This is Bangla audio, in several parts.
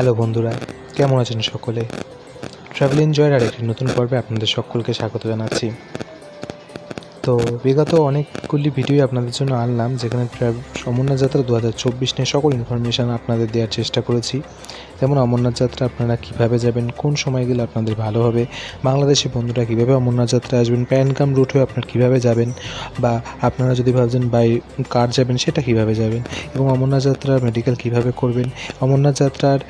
হ্যালো বন্ধুরা, কেমন আছেন সকলে? ট্রাভেল এনজয়ের আর একটি নতুন পর্বে আপনাদের সকলকে স্বাগত জানাচ্ছি। তো বিগত অনেকগুলি ভিডিও আপনাদের জন্য আনলাম, যেখানে সমন্বয় যাত্রা দু হাজার চব্বিশ নিয়ে সকল ইনফরমেশান আপনাদের দেওয়ার চেষ্টা করেছি। যেমন অমরনাথ যাত্রা আপনারা কীভাবে যাবেন, কোন সময় গেলে আপনাদের ভালো হবে, বাংলাদেশি বন্ধুরা কীভাবে অমরনাথ যাত্রা আসবেন, প্যানকাম রুট হয়ে আপনার কীভাবে যাবেন বা আপনারা যদি ভাবছেন বাই কার যাবেন, সেটা কীভাবে যাবেন এবং অমরনাথ যাত্রার মেডিকেল কীভাবে করবেন, অমরনাথ যাত্রার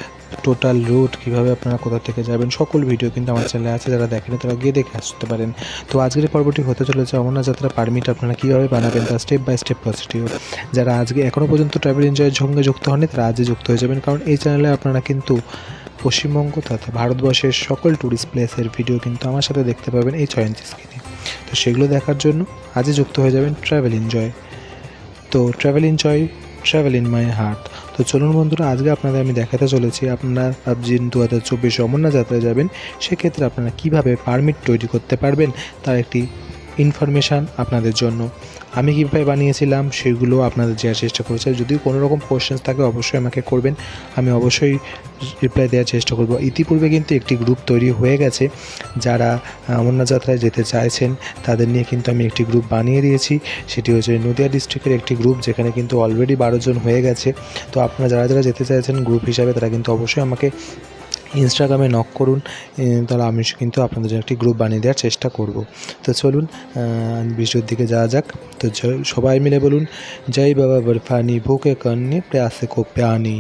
টোটাল রুট কীভাবে আপনারা কোথা থেকে যাবেন, সকল ভিডিও কিন্তু আমার চ্যানেলে আছে, যারা দেখেনি তারা গিয়ে দেখে আসতে পারেন। তো আজকের পর্বটি হতে চলেছে, অমরনাথ যাত্রা পারমিট আপনারা কীভাবে বানাবেন তার স্টেপ বাই স্টেপ প্রসিডিওর যারা আজকে এখনও পর্যন্ত ট্রাভেল এনজয়ের সঙ্গে যুক্ত হননি, তারা আজই যুক্ত হয়ে যাবেন, কারণ এই চ্যানেলে আপনারা কিন্তু পশ্চিমবঙ্গ তথা ভারতবর্ষের সকল ট্যুরিস্ট প্লেসের ভিডিও কিন্তু আমার সাথে দেখতে পাবেন এই ছয় ইঞ্চি স্ক্রিনে তো সেগুলো দেখার জন্য আজই যুক্ত হয়ে যাবেন ট্রাভেল এনজয় তো travel enjoy travel in my heart তো চলুন বন্ধুরা, আজকে আপনাদের আমি দেখাতে চলেছি আপনারা ভাবছেন দু হাজার চব্বিশ অমরনাথ যাত্রায় যাবেন। সেক্ষেত্রে আপনারা কীভাবে পারমিট তৈরি করতে পারবেন? তার একটি ইনফরমেশান আপনাদের জন্য। আমি কীভাবে বানিয়েছিলাম সেগুলো আপনাদের দেওয়ার চেষ্টা করেছি। যদি কোনো রকম কোয়েশ্চেন্স থাকে, অবশ্যই আমাকে করবেন। আমি অবশ্যই রিপ্লাই দেওয়ার চেষ্টা করব। ইতিপূর্বে কিন্তু একটি গ্রুপ তৈরি হয়ে গেছে। যারা অমরনাথ যাত্রায় যেতে চাইছেন, তাদের নিয়ে কিন্তু আমি একটি গ্রুপ বানিয়ে দিয়েছি। সেটি হচ্ছে নদিয়া ডিস্ট্রিক্টের একটি গ্রুপ যেখানে কিন্তু অলরেডি বারো জন হয়ে গেছে। তো আপনারা যারা যারা যেতে চাইছেন গ্রুপ হিসাবে, তারা কিন্তু অবশ্যই আমাকে ইনস্টাগ্রামে নক করুন তাহলে আমি কিন্তু আপনাদের জন্য একটি গ্রুপ বানিয়ে দেওয়ার চেষ্টা করব। তো চলুন ভিডিওর দিকে যাওয়া যাক। তো সবাই মিলে বলুন, জয় বাবা বরফানি, ভুকে কন্যে প্রাসে কো প্যানি।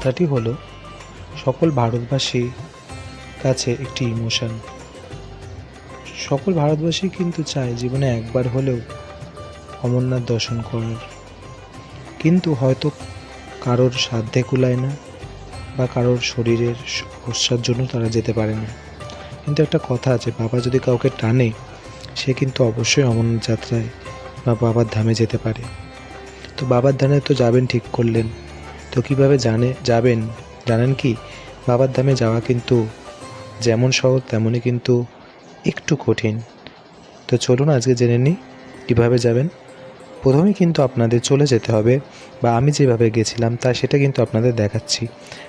যাত্রাটি হলো, সকল ভারতবাসী কাছে একটি ইমোশন। সকল ভারতবাসী কিন্তু চায় জীবনে একবার হলেও অমরনাথ দর্শন করার। কিন্তু হয়তো কারোর সাধ্যে কুলায় না বা কারোর শরীরের সমস্যার জন্য তারা যেতে পারে না। কিন্তু একটা কথা আছে, বাবা যদি কাউকে টানে, সে কিন্তু অবশ্যই অমরনাথ যাত্রায় বা বাবার ধামে যেতে পারে। তো বাবার ধামে তো যাবেন, ঠিক করলেন। তো কীভাবে জানে, যাবেন? জানেন কি? বাবার ধামে যাওয়া কিন্তু যেমন সহজ তেমনই কিন্তু একটু কঠিন। তো চলুন আজকে জেনে নিই কীভাবে যাবেন। প্রথমে কিন্তু আপনাদের চলে যেতে হবে, বা আমি যেভাবে গেছিলাম, তা সেটা কিন্তু আপনাদের দেখাচ্ছি।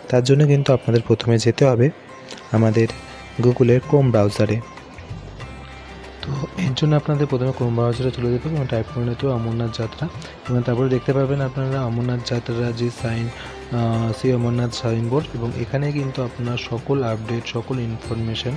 তার জন্য কিন্তু আপনাদের প্রথমে যেতে হবে আমাদের গুগলের ক্রোম ব্রাউজারে। তো এর জন্য আপনাদের প্রথমে ক্রোম চলে যেতে হবে এবং টাইপ করে নিতে হবে অমরনাথ যাত্রা এবং তারপরে দেখতে পাবেন আপনারা অমরনাথ যাত্রা যে সাইন সেই অমরনাথ সাইনবোর্ড এবং এখানে কিন্তু আপনার সকল আপডেট সকল ইনফরমেশন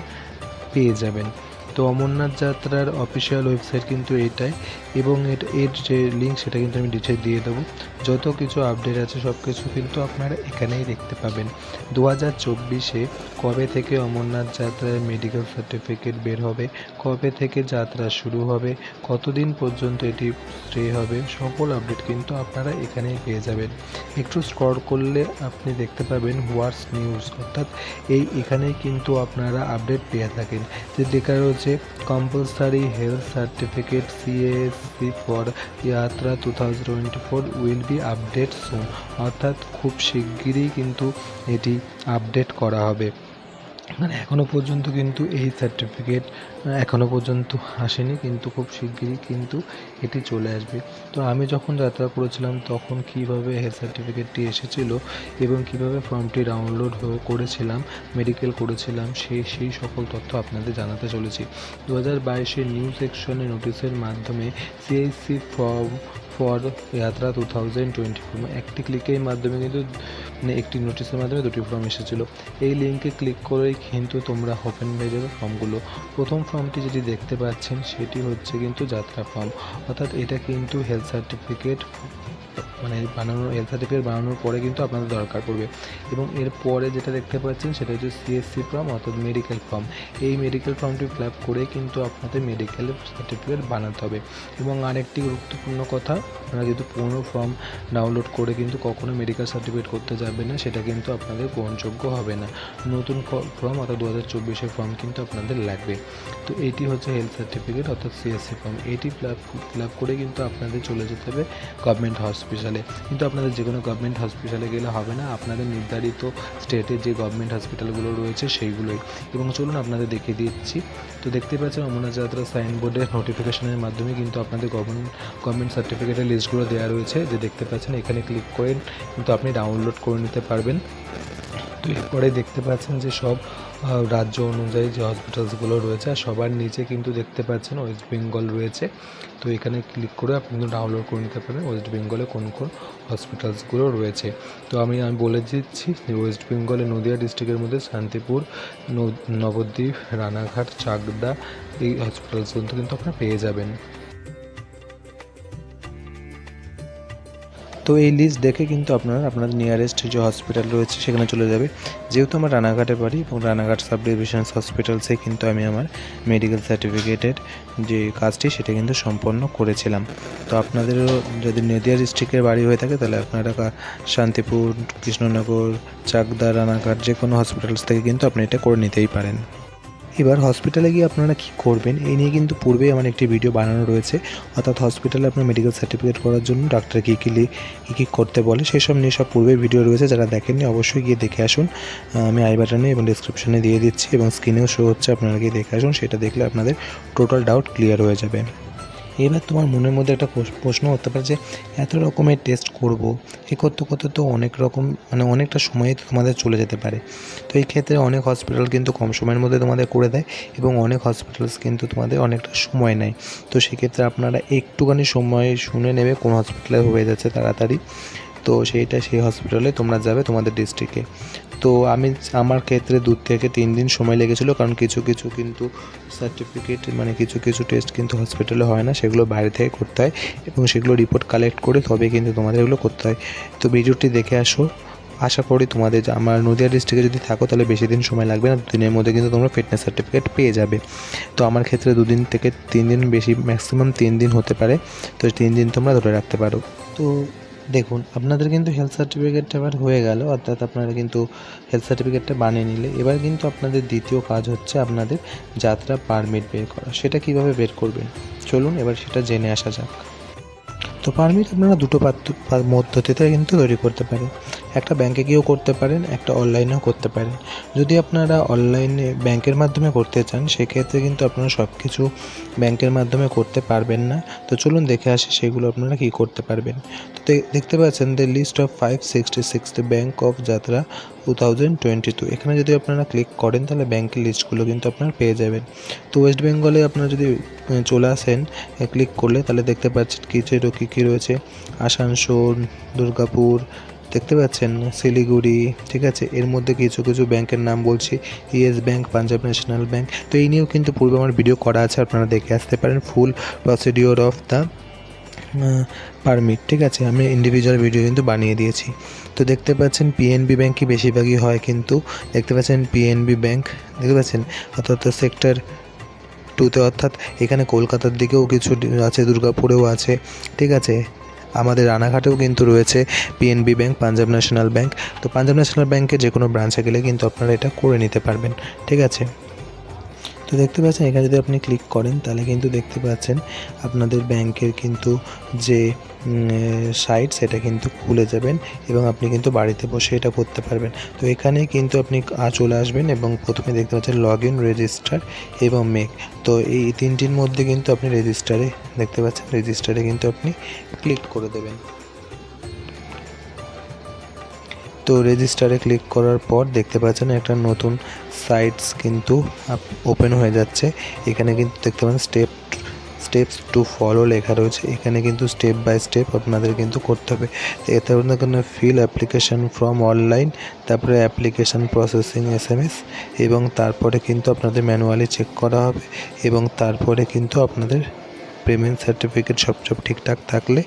পেয়ে যাবেন। তো অমরনাথ যাত্রার অফিসিয়াল ওয়েবসাইট কিন্তু এটাই এবং এর যে লিঙ্ক সেটা কিন্তু আমি ডিটেল দিয়ে দেবো। যত কিছু আপডেট আছে সব কিছু কিন্তু আপনারা এখানেই দেখতে পাবেন। দু হাজার চব্বিশে কবে থেকে অমরনাথ যাত্রার মেডিকেল সার্টিফিকেট বের হবে? কবে থেকে যাত্রা শুরু হবে? কতদিন পর্যন্ত এটি স্টে হবে? সকল আপডেট কিন্তু আপনারা এখানেই পেয়ে যাবেন। একটু স্ক্রল করলে আপনি দেখতে পাবেন হোয়াটস নিউজ অর্থাৎ এই এখানেই কিন্তু আপনারা আপডেট পেয়ে থাকেন। যে লেখা রয়েছে compulsory health certificate CSC for Yatra two thousand twenty four will be update soon অর্থাৎ খুব শিগগিরই কিন্তু এটি আপডেট করা হবে। মানে এখনও পর্যন্ত কিন্তু এই সার্টিফিকেট এখনও পর্যন্ত আসেনি, কিন্তু খুব শিগগিরই কিন্তু এটি চলে আসবে। তো আমি যখন যাত্রা করেছিলাম, তখন কীভাবে হেলথ সার্টিফিকেটটি এসেছিল এবং কীভাবে ফর্মটি ডাউনলোড করেছিলাম মেডিকেল করেছিলাম সেই সেই সকল তথ্য আপনাদের জানাতে চলেছি। দু হাজার বাইশের নিউ সেকশনে নোটিশের মাধ্যমে CIC form for Yatra two thousand twenty four একটি ক্লিকের মাধ্যমে কিন্তু মানে একটি নোটিশের মাধ্যমে দুটি ফর্ম এসেছিল। এই লিঙ্কে ক্লিক করেই কিন্তু তোমরা ওপেন হয়ে যাবে ফর্মগুলো প্রথম ফর্মটি যেটি দেখতে পাচ্ছেন, সেটি হচ্ছে কিন্তু যাত্রা ফর্ম অর্থাৎ এটা কিন্তু হেলথ সার্টিফিকেট মানে বানানোর এল সার্টিফিকেট বানানোর পরে কিন্তু আপনাদের দরকার পড়বে। এবং এর পরে যেটা দেখতে পাচ্ছেন, সেটা হচ্ছে সিএসসি ফর্ম অর্থাৎ মেডিকেল ফর্ম এই মেডিকেল ফর্মটি ফিল আপ করে কিন্তু আপনাদের মেডিকেল সার্টিফিকেট বানাতে হবে। এবং আরেকটি গুরুত্বপূর্ণ কথা আপনারা যেহেতু পুরনো ফর্ম ডাউনলোড করে কিন্তু কখনো মেডিকেল সার্টিফিকেট করতে যাবেন না, সেটা কিন্তু আপনাদের গ্রহণযোগ্য হবে না। নতুন ফর্ম অর্থাৎ দু হাজার চব্বিশের ফর্ম কিন্তু আপনাদের লাগবে। তো এটি হচ্ছে হেলথ সার্টিফিকেট অর্থাৎ সিএসসি ফর্ম এটি ফিল আপ ফিল আপ করে কিন্তু আপনাদের চলে যেতে হবে গভর্নমেন্ট হসপিটালে কিন্তু আপনাদের যে কোনো গভর্নমেন্ট হসপিটালে গেলে হবে না, আপনাদের নির্ধারিত স্টেটের যে গভর্নমেন্ট হসপিটালগুলো রয়েছে সেইগুলোই। এবং চলুন আপনাদের দেখিয়ে দিচ্ছি। তো দেখতে পাচ্ছেন অমরনাথ যাত্রা সাইনবোর্ডের নোটিফিকেশনের মাধ্যমে কিন্তু আপনাদের গভর্নমেন্ট গভর্নমেন্ট সার্টিফিকেটের লিস্টগুলো দেওয়া রয়েছে, যে দেখতে পাচ্ছেন, এখানে ক্লিক করে কিন্তু আপনি ডাউনলোড করে নিতে পারবেন। তো এরপরে দেখতে পাচ্ছেন যে সব রাজ্য অনুযায়ী যে হসপিটালসগুলো রয়েছে, আর সবার নিচে কিন্তু দেখতে পাচ্ছেন ওয়েস্ট বেঙ্গল রয়েছে। তো এখানে ক্লিক করে আপনি কিন্তু ডাউনলোড করে নিতে পারবেন ওয়েস্ট বেঙ্গলে কোন কোন হসপিটালসগুলো রয়েছে। তো আমি আমি বলে দিচ্ছি যে ওয়েস্ট বেঙ্গলে নদিয়া ডিস্ট্রিক্টের মধ্যে শান্তিপুর নবদ্বীপ, রানাঘাট, চাকদা এই হসপিটালসগুলো কিন্তু আপনারা পেয়ে যাবেন। তো এই লিস্ট দেখে কিন্তু আপনারা আপনাদের নিয়ারেস্ট যে হসপিটাল রয়েছে সেখানে চলে যাবে। যেহেতু আমার রানাঘাটে বাড়ি এবং রানাঘাট সাব ডিভিশন হসপিটালসে কিন্তু আমি আমার মেডিকেল সার্টিফিকেটের যে কাজটি সেটা কিন্তু সম্পন্ন করেছিলাম। তো আপনাদেরও যদি নদিয়া ডিস্ট্রিক্টের বাড়ি হয়ে থাকে তাহলে আপনারা শান্তিপুর, কৃষ্ণনগর, চাকদা, রানাঘাট যে কোনো হসপিটালস থেকে কিন্তু আপনি এটা করে নিতেই পারেন। এবার হসপিটালে গিয়ে আপনারা কি করবেন? এই নিয়ে কিন্তু পূর্বেই আমার একটি ভিডিও বানানো রয়েছে। অর্থাৎ হসপিটালে আপনার মেডিকেল সার্টিফিকেট করার জন্য ডাক্তার কী কী কী কী করতে বলে, সেই সব নিয়ে সব পূর্বের ভিডিও রয়েছে। যারা দেখেননি, অবশ্যই গিয়ে দেখে আসুন। আমি আই বাটনে এবং ডিসক্রিপশনে দিয়ে দিচ্ছি এবং স্ক্রিনেও শো হচ্ছে, আপনারা গিয়ে দেখে আসুন। সেটা দেখলে আপনাদের টোটাল ডাউট ক্লিয়ার হয়ে যাবে। এবার তোমার মনের মধ্যে একটা প্রশ্ন হতে পারে যে এত রকমের টেস্ট করব, এ করতে করতে তো অনেক রকম মানে অনেকটা সময় তো তোমাদের চলে যেতে পারে। তো এই ক্ষেত্রে অনেক হসপিটাল কিন্তু কম সময়ের মধ্যে তোমাদের করে দেয় এবং অনেক হসপিটালস কিন্তু তোমাদের অনেকটা সময় নেয়। তো সেক্ষেত্রে আপনারা একটুখানি সময় শুনে নেবে কোন হসপিটালে হয়ে যাচ্ছে তাড়াতাড়ি। তো সেইটা সেই হসপিটালে তোমরা যাবে তোমাদের ডিস্ট্রিক্টে তো আমি আমার ক্ষেত্রে দু থেকে তিন দিন সময় লেগেছিলো, কারণ কিছু কিছু কিন্তু সার্টিফিকেট মানে কিছু কিছু টেস্ট কিন্তু হসপিটালে হয় না, সেগুলো বাইরে থেকে করতে হয় এবং সেগুলো রিপোর্ট কালেক্ট করে তবে কিন্তু তোমাদের এগুলো করতে হয়। তো ভিডিওটি দেখে আসো। আশা করি তোমাদের আমার নদিয়া ডিস্ট্রিক্টে যদি থাকো, তাহলে বেশি দিন সময় লাগবে না দিনের মধ্যে কিন্তু তোমরা ফিটনেস সার্টিফিকেট পেয়ে যাবে। তো আমার ক্ষেত্রে দুদিন থেকে তিন দিন বেশি ম্যাক্সিমাম তিন দিন হতে পারে। তো তিন দিন তোমরা ধরে রাখতে পারো। তো দেখুন, আপনাদের কিন্তু হেলথ সার্টিফিকেটটা এবার হয়ে গেল, অর্থাৎ আপনারা কিন্তু হেলথ সার্টিফিকেটটা বানিয়ে নিলে। এবার কিন্তু আপনাদের দ্বিতীয় কাজ হচ্ছে আপনাদের যাত্রা পারমিট বের করা। সেটা কীভাবে বের করবেন? চলুন, এবার সেটা জেনে আসা যাক। তো পারমিট আপনারা দুটো পদ্ধতিতে কিন্তু তৈরি করতে পারেন। একটা ব্যাংকে গিয়েও করতে পারেন, একটা অনলাইনেও করতে পারেন। যদি আপনারা অনলাইনে ব্যাংকের মাধ্যমে করতে চান, সেক্ষেত্রে কিন্তু আপনারা সব কিছু ব্যাংকের মাধ্যমে করতে পারবেন না। তো চলুন দেখে আসি সেগুলো আপনারা কী করতে পারবেন। তো দেখতে পাচ্ছেন the list of five sixty six bank of Yatra two thousand twenty two এখানে যদি আপনারা ক্লিক করেন, তাহলে ব্যাংকের লিস্টগুলো কিন্তু আপনারা পেয়ে যাবেন। তো ওয়েস্ট বেঙ্গলে আপনারা যদি চলে আসেন ক্লিক করলে, তাহলে দেখতে পাচ্ছেন কিছু কী কী রয়েছে। আসানসোল, দুর্গাপুর দেখতে পাচ্ছেন? শিলিগুড়ি, ঠিক আছে? এর মধ্যে কিছু কিছু ব্যাংকের নাম বলছি। Yes Bank, Punjab National Bank. তো এই নিয়েও কিন্তু পূর্বে আমার ভিডিও করা আছে, আপনারা দেখে আসতে পারেন। Full procedure of the permit ঠিক আছে? আমি ইন্ডিভিজুয়াল ভিডিও কিন্তু বানিয়ে দিয়েছি। তো দেখতে পাচ্ছেন পিএনবি ব্যাংকই বেশিরভাগই হয় কিন্তু, দেখতে পাচ্ছেন পিএনবি ব্যাংক দেখতে পাচ্ছেন? অর্থাৎ সেক্টর টুতে অর্থাৎ এখানে কলকাতার দিকেও কিছু আছে, দুর্গাপুরেও আছে, ঠিক আছে? আমাদের রানাঘাটেও কিন্তু রয়েছে PNB bank Punjab National Bank তো পাঞ্জাব ন্যাশনাল ব্যাংকে যে কোনো ব্রাঞ্চে গেলে কিন্তু আপনারা এটা করে নিতে পারবেন, ঠিক আছে? তো দেখতে পাচ্ছেন, এখানে যদি আপনি ক্লিক করেন, তাহলে কিন্তু দেখতে পাচ্ছেন আপনাদের ব্যাংকের কিন্তু যে সাইট সেটা কিন্তু খুলে যাবেন এবং আপনি কিন্তু বাড়িতে বসে এটা করতে পারবেন। তো এখানে কিন্তু আপনি চলে আসবেন এবং প্রথমে দেখতে পাচ্ছেন লগ ইন রেজিস্টার এবং মেক তো এই তিনটির মধ্যে কিন্তু আপনি রেজিস্টারে দেখতে পাচ্ছেন রেজিস্টারে কিন্তু আপনি ক্লিক করে দেবেন। তো রেজিস্টারে ক্লিক করার পর দেখতে পাচ্ছেন একটা নতুন সাইটস কিন্তু ওপেন হয়ে যাচ্ছে। এখানে কিন্তু দেখতে পাচ্ছেন স্টেপ স্টেপস টু ফলো লেখা রয়েছে। এখানে কিন্তু স্টেপ বাই স্টেপ আপনাদের কিন্তু করতে হবে। এতে আপনাদের ফিল অ্যাপ্লিকেশন ফ্রম অনলাইন তারপরে application processing S M S এবং তারপরে কিন্তু আপনাদের ম্যানুয়ালি চেক করা হবে, এবং তারপরে কিন্তু আপনাদের পেমেন্ট সার্টিফিকেট সব সব ঠিকঠাক থাকলে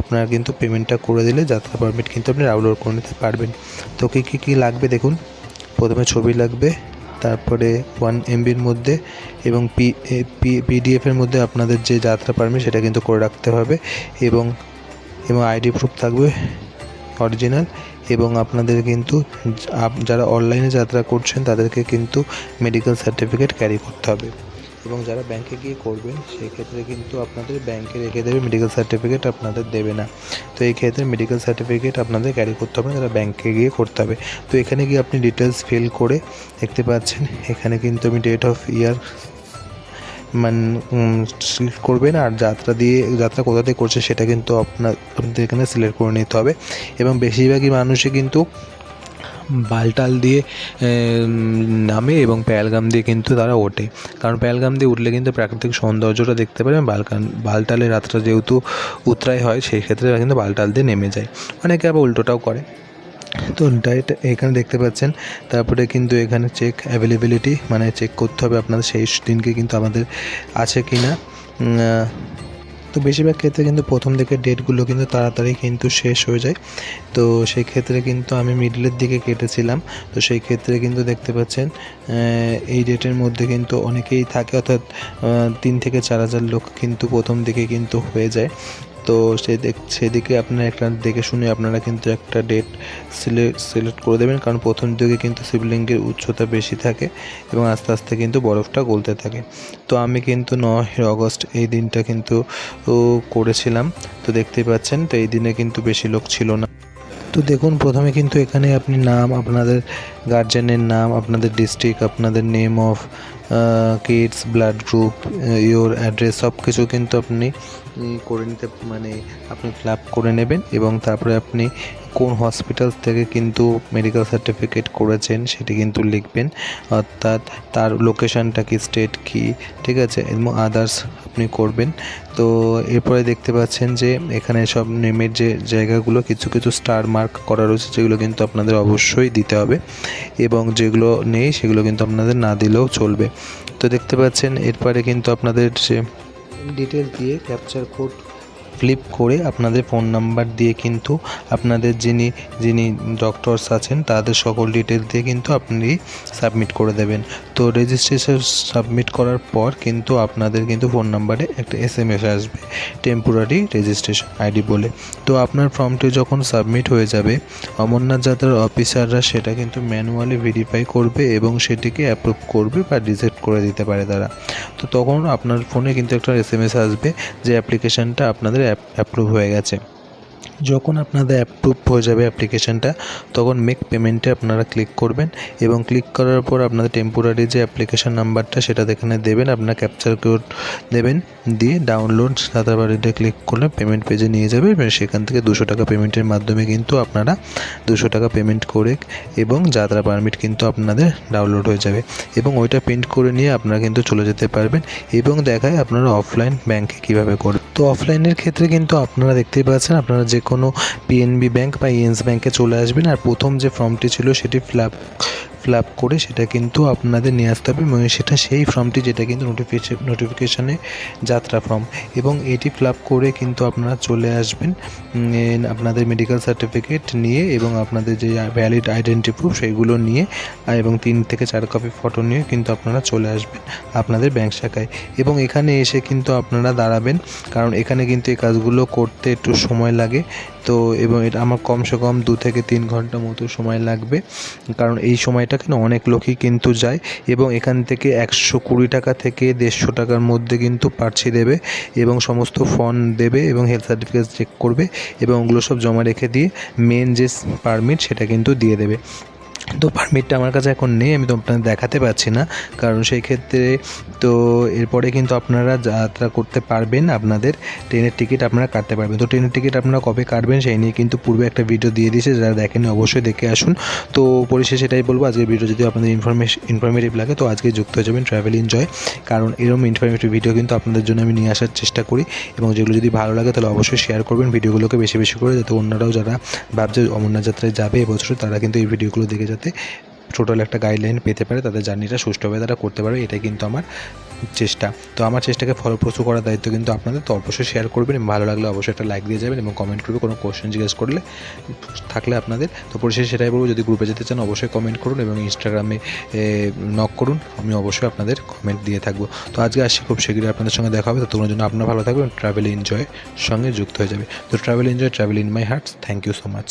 আপনারা কিন্তু পেমেন্টটা করে দিলে যাত্রা পারমিট কিন্তু আপনি ডাউনলোড করে নিতে পারবেন। তো কী কী কী লাগবে দেখুন। প্রথমে ছবি লাগবে তারপরে ওয়ান এমবির মধ্যে এবং পি পিডিএফের মধ্যে আপনাদের যে যাত্রা পারবে সেটা কিন্তু করে রাখতে হবে এবং এবং আইডি প্রুফ থাকবে অরিজিনাল এবং আপনাদের কিন্তু যারা অনলাইনে যাত্রা করছেন তাদেরকে কিন্তু মেডিকেল সার্টিফিকেট ক্যারি করতে হবে। এবং যারা ব্যাংকে গিয়ে করবেন সেই ক্ষেত্রে কিন্তু আপনাদের ব্যাংকে রেখে দেবে মেডিকেল সার্টিফিকেট আপনাদের দেবে না। তো এই ক্ষেত্রে মেডিকেল সার্টিফিকেট আপনাদের ক্যারি করতে হবে, যারা ব্যাংকে গিয়ে করতে হবে। তো এখানে গিয়ে আপনি ডিটেলস ফিল করে দেখতে পাচ্ছেন, এখানে কিন্তু আমি ডেট অফ ইয়ার মান সিলেক্ট করবেন, আর যাত্রা দিয়ে, যাত্রা কোথা থেকে করছে সেটা কিন্তু আপনার আপনাদের এখানে সিলেক্ট করে নিতে হবে। এবং বেশিরভাগই মানুষই কিন্তু বালটাল দিয়ে নামে এবং প্যালগাম দিয়ে কিন্তু তারা ওঠে। কারণ প্যালগাম দিয়ে উঠলে কিন্তু প্রাকৃতিক সৌন্দর্যটা দেখতে পারে বালকান বালটালে রাতটা যেহেতু উতরাই হয়, সেই ক্ষেত্রে তারা কিন্তু বালটাল দিয়ে নেমে যায়। অনেকে আবার উল্টোটাও করে। তো ডাইরেক্ট এখানে দেখতে পাচ্ছেন। তারপরে কিন্তু এখানে চেক অ্যাভেলেবিলিটি মানে চেক করতে হবে আপনাদের সেই দিনকে কিন্তু আমাদের আছে কি না তো বেশিরভাগ ক্ষেত্রে কিন্তু প্রথম দিকে ডেটগুলো কিন্তু তাড়াতাড়ি কিন্তু শেষ হয়ে যায়। তো সেই ক্ষেত্রে কিন্তু আমি মিডলের দিকে কেটেছিলাম। তো সেই ক্ষেত্রে কিন্তু দেখতে পাচ্ছেন এই ডেটের মধ্যে কিন্তু অনেকেই থাকে, অর্থাৎ তিন থেকে চার হাজার লোক কিন্তু প্রথম দিকে কিন্তু হয়ে যায়। তো সেই দিক সেদিকে আপনারা একটা দেখে শুনে আপনারা কিন্তু একটা ডেট সিলেক্ট সিলেক্ট করে দেবেন। কারণ প্রথম দিকে কিন্তু শিবলিঙ্গের উচ্চতা বেশি থাকে এবং আস্তে আস্তে কিন্তু বরফটা গলতে থাকে। তো আমি কিন্তু নয় আগস্ট এই দিনটা কিন্তু করেছিলাম। তো দেখতেই পাচ্ছেন, তো এই দিনে কিন্তু বেশি লোক ছিল না। তো দেখুন, প্রথমে কিন্তু এখানে আপনি নাম, আপনাদের গার্জেনের নাম, আপনাদের ডিস্ট্রিক্ট আপনাদের name of kids blood group your address সব কিছু কিন্তু আপনি করে নিতে মানে আপনি ফিল আপ করে নেবেন এবং তারপরে আপনি কোন হসপিটাল থেকে কিন্তু মেডিকেল সার্টিফিকেট করেছেন সেটি কিন্তু লিখবেন। অর্থাৎ তার লোকেশানটা কি স্টেট কি, ঠিক আছে, এবং আদার্স আপনি করবেন। তো এরপরে দেখতে পাচ্ছেন যে এখানে সব নেমের যে জায়গাগুলো কিছু কিছু স্টার মার্ক করা রয়েছে, যেগুলো কিন্তু আপনাদের অবশ্যই দিতে হবে। এবং যেগুলো নেই, সেগুলো কিন্তু আপনাদের না দিলেও চলবে। তো দেখতে পাচ্ছেন, এরপরে কিন্তু আপনাদের যে ডিটেলস দিয়ে ক্যাপচার কোড ফ্লিপ করে আপনাদের ফোন নাম্বার দিয়ে কিন্তু আপনাদের যিনি যিনি ডক্টরস আছেন, তাদের সকল ডিটেলস দিয়ে কিন্তু আপনি সাবমিট করে দেবেন। তো রেজিস্ট্রেশন সাবমিট করার পর কিন্তু আপনাদের কিন্তু ফোন নাম্বারে একটা এস এম এস আসবে টেম্পোরারি রেজিস্ট্রেশন আইডি বলে। তো আপনার ফর্মটি যখন সাবমিট হয়ে যাবে, অমরনাথ যাত্রার অফিসাররা সেটা কিন্তু ম্যানুয়ালি ভেরিফাই করবে এবং সেটিকে অ্যাপ্রুভ করবে বা রিজেক্ট করে দিতে পারে তারা। তো তখন আপনার ফোনে কিন্তু একটা এস এম এস আসবে, যে অ্যাপ্লিকেশানটা আপনাদের অ্যাপ্রুভ হয়ে গেছে। যখন আপনাদের অ্যাপ্রুভ হয়ে যাবে অ্যাপ্লিকেশানটা তখন মেক পেমেন্টে আপনারা ক্লিক করবেন এবং ক্লিক করার পর আপনাদের টেম্পোরারি যে অ্যাপ্লিকেশান নাম্বারটা সেটা এখানে দেবেন, আপনার ক্যাপচার কোড দেবেন, দিয়ে ডাউনলোড সাদা বাড়িতে ক্লিক করলে পেমেন্ট পেজে নিয়ে যাবে সেখান থেকে দুশো টাকা পেমেন্টের মাধ্যমে কিন্তু আপনারা দুশো টাকা পেমেন্ট করে এবং যাত্রা পারমিট কিন্তু আপনাদের ডাউনলোড হয়ে যাবে এবং ওইটা প্রিন্ট করে নিয়ে আপনারা কিন্তু চলে যেতে পারবেন এবং দেখায় আপনারা অফলাইন ব্যাংকে কীভাবে করবেন। তো অফলাইনের ক্ষেত্রে কিন্তু আপনারা দেখতেই পাচ্ছেন, আপনারা যে কোনো পিএনবি ব্যাংক বা ইএনস ব্যাংকে চলে আসবেন আর প্রথম যে ফর্মটি ছিল সেটি ফ্ল্যাপ ফিল আপ করে সেটা কিন্তু আপনাদের নিয়ে আসতে হবে এবং সেটা সেই ফর্মটি যেটা কিন্তু নোটিফিকেশন নোটিফিকেশানে যাত্রা ফর্ম এবং এটি ফিল আপ করে কিন্তু আপনারা চলে আসবেন আপনাদের মেডিকেল সার্টিফিকেট নিয়ে এবং আপনাদের যে ভ্যালিড আইডেন্টি প্রুফ সেইগুলো নিয়ে এবং তিন থেকে চার কপি ফটো নিয়ে কিন্তু আপনারা চলে আসবেন আপনাদের ব্যাংক শাখায়। এবং এখানে এসে কিন্তু আপনারা দাঁড়াবেন, কারণ এখানে কিন্তু এই কাজগুলো করতে একটু সময় লাগে। তো, এবং এটা আমার কমসে কম দু থেকে তিন ঘণ্টা মতো সময় লাগবে। কারণ এই সময়টা কিন্তু অনেক লোকই কিন্তু যায় এবং এখান থেকে একশো কুড়ি টাকা থেকে দেড়শো টাকার মধ্যে কিন্তু পার্সি দেবে এবং সমস্ত ফর্ম দেবে এবং হেলথ সার্টিফিকেট চেক করবে এবং ওগুলো সব জমা রেখে দিয়ে মেন যে পারমিট সেটা কিন্তু দিয়ে দেবে। তো পারমিটটা আমার কাছে এখন নেই, আমি তো আপনাদের দেখাতে পারছি না। কারণ সেই ক্ষেত্রে তো এরপরে কিন্তু আপনারা যাত্রা করতে পারবেন, আপনাদের ট্রেনের টিকিট আপনারা কাটতে পারবেন। তো ট্রেনের টিকিট আপনারা কবে কাটবেন সেই নিয়ে কিন্তু পূর্বে একটা ভিডিও দিয়ে দিয়েছে, যারা দেখেনি অবশ্যই দেখে আসুন। তো পরিশেষে সেটাই বলব, আজকের ভিডিও যদি আপনাদের ইনফরমেশন ইনফরমেটিভ লাগে, তো আজকে যুক্ত হয়ে যাবেন ট্রাভেল এনজয় কারণ এরকম ইনফরমেটিভ ভিডিও কিন্তু আপনাদের জন্য আমি নিয়ে আসার চেষ্টা করি এবং যেগুলো যদি ভালো লাগে তাহলে অবশ্যই শেয়ার করবেন ভিডিওগুলোকে বেশি বেশি করে, যাতে অন্যরাও যারা ভাবছে অমরনাথ যাত্রায় যাবে এবছর, তারা কিন্তু এই ভিডিওগুলো দেখে যাতে টোটাল একটা গাইডলাইন পেতে পারে, তাদের জার্নিটা সুষ্ঠুভাবে তারা করতে পারবে, এটাই কিন্তু আমার চেষ্টা। তো আমার চেষ্টাকে ফলপ্রসূ করার দায়িত্ব কিন্তু আপনাদের, তো অবশ্যই শেয়ার করবেন, এবং ভালো লাগলে অবশ্যই একটা লাইক দিয়ে যাবেন, এবং কমেন্ট করবে কোনো কোশ্চেন জিজ্ঞেস করলে থাকলে আপনাদের। তো পরিশেষে সেটাই বলব, যদি গ্রুপে যেতে চান অবশ্যই কমেন্ট করুন, এবং ইনস্টাগ্রামে নক করুন, আমি অবশ্যই আপনাদের কমেন্ট দিয়ে থাকব। তো আজকে আসছি খুব শীঘ্রই আপনাদের সঙ্গে দেখা হবে, ততক্ষণের জন্য আপনারা ভালো থাকবেন ট্রাভেল এনজয়ের সঙ্গে যুক্ত হয়ে যাবে। তো travel enjoy travel in my hearts thank you so much